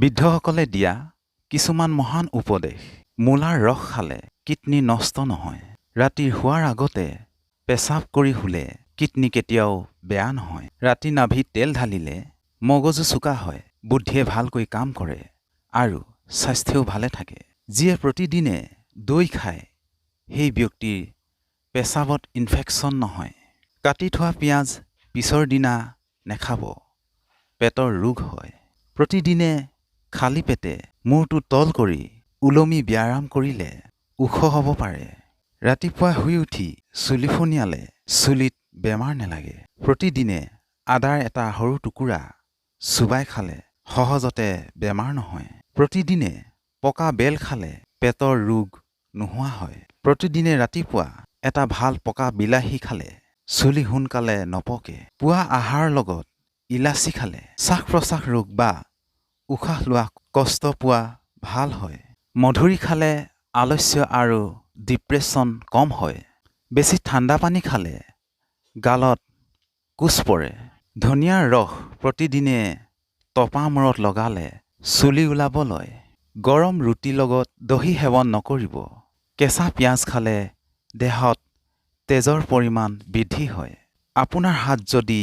বৃদ্ধসকলে দিয়া কিছুমান মহান উপদেশ। মূলাৰ ৰস খালে কিডনী নষ্ট নহয়। ৰাতি শোৱাৰ আগতে পেচাব কৰি শুলে কিডনী কেতিয়াও বেয়া নহয়। ৰাতি নাভিত তেল ঢালিলে মগজু চোকা হয় বুদ্ধিয়ে ভালকৈ কাম কৰে আৰু স্বাস্থ্যও ভালে থাকে। যিয়ে প্ৰতিদিনে দৈ খায় সেই ব্যক্তিৰ পেচাবত ইনফেকশ্যন নহয়। কাটি থোৱা পিঁয়াজ পিছৰ দিনা নেখাব। পেটৰ ৰোগ হয়। প্ৰতিদিনে খালী পেটে মূৰটো তল কৰি ওলমি ব্যায়াম কৰিলে ওখ হ'ব পাৰে। ৰাতিপুৱা শুই উঠি চুলি ফনিয়ালে চুলিত বেমাৰ নেলাগে। প্ৰতিদিনে আদাৰ এটা সৰু টুকুৰা চোবাই খালে সহজতে বেমাৰ নহয়। প্ৰতিদিনে পকা বেল খালে পেটৰ ৰোগ নোহোৱা হয়। প্ৰতিদিনে ৰাতিপুৱা এটা ভাল পকা বিলাহী খালে চুলি সোনকালে নপকে। পুৱা আহাৰৰ লগত ইলাচি খালে শ্বাস প্ৰশ্বাস ৰোগ বা উশাহ লোৱা কষ্ট পোৱা ভাল হয়। মধুৰি খালে আলস্য আৰু ডিপ্ৰেশ্যন কম হয়। বেছি ঠাণ্ডা পানী খালে গালত কোচ পৰে। ধনিয়াৰ ৰস প্ৰতিদিনে টপা মূৰত লগালে চুলি ওলাব লয়। গৰম ৰুটিৰ লগত দহি সেৱন নকৰিব। কেঁচা পিঁয়াজ খালে দেহত তেজৰ পৰিমাণ বৃদ্ধি হয়। আপোনাৰ হাত যদি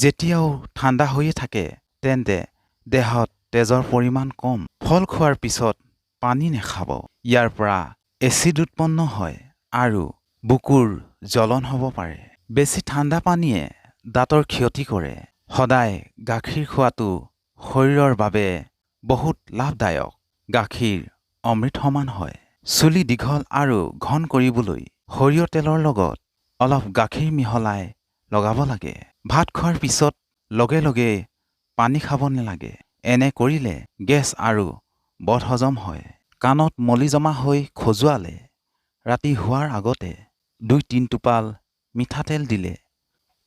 যেতিয়াও ঠাণ্ডা হৈয়ে থাকে তেন্তে দেহত তেজৰ পৰিমাণ কম। ফল খোৱাৰ পিছত পানী নেখাব। ইয়াৰ পৰা এচিড উৎপন্ন হয় আৰু বুকুৰ জ্বলন হ'ব পাৰে। বেছি ঠাণ্ডা পানীয়ে দাঁতৰ ক্ষতি কৰে। সদায় গাখীৰ খোৱাটো শৰীৰৰ বাবে বহুত লাভদায়ক। গাখীৰ অমৃত সমান হয়। চুলি দীঘল আৰু ঘন কৰিবলৈ সৰিয়হ তেলৰ লগত অলপ গাখীৰ মিহলাই লগাব লাগে। ভাত খোৱাৰ পিছত লগে লগে পানী খাব নালাগে। এনে কৰিলে গেছ আৰু বদহজম হয়। কাণত মলি জমা হৈ খজুৱালে। ৰাতি শোৱাৰ আগতে দুই তিনি টোপাল মিঠাতেল দিলে।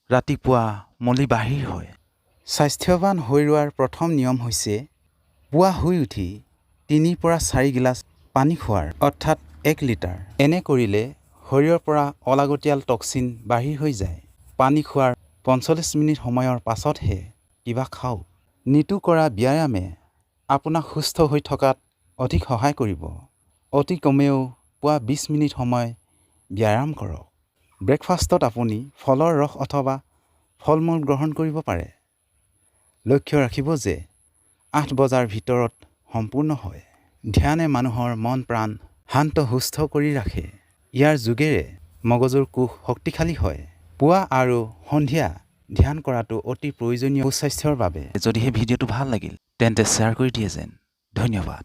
ৰাতিপুৱা মলি বাহিৰ হয়। স্বাস্থ্যৱান হৈ ৰোৱাৰ প্ৰথম নিয়ম হৈছে পুৱা শুই উঠি তিনিৰ পৰা চাৰি গিলাচ পানী খোৱাৰ অৰ্থাৎ এক লিটাৰ। এনে কৰিলে শৰীৰৰ পৰা অলাগতিয়াল টক্সিন বাহিৰ হৈ যায়। পানী খোৱাৰ পঞ্চল্লিছ মিনিট সময়ৰ পাছতহে কিবা খাওক। নিতৌ কৰা ব্যায়ামে আপোনাক সুস্থ হৈ থকাত অধিক সহায় কৰিব। অতি কমেও পুৱা বিছ মিনিট সময় ব্যায়াম কৰক। ব্ৰেকফাষ্টত আপুনি ফলৰ ৰস অথবা ফল মূল গ্ৰহণ কৰিব পাৰে। লক্ষ্য ৰাখিব যে আঠ বজাৰ ভিতৰত সম্পূৰ্ণ হয়। ধ্যানে মানুহৰ মন প্ৰাণ শান্ত সুস্থ কৰি ৰাখে। ইয়াৰ যোগেৰে মগজুৰ কোষ শক্তিশালী হয়। পুৱা আৰু সন্ধিয়া ধ্যান কৰাটো অতি প্ৰয়োজনীয় সুস্বাস্থ্যৰ বাবে। যদিহে ভিডিঅ'টো ভালো লাগিল, তেন্তে শ্বেয়াৰ কৰি দিয়ে যেন। ধন্যবাদ।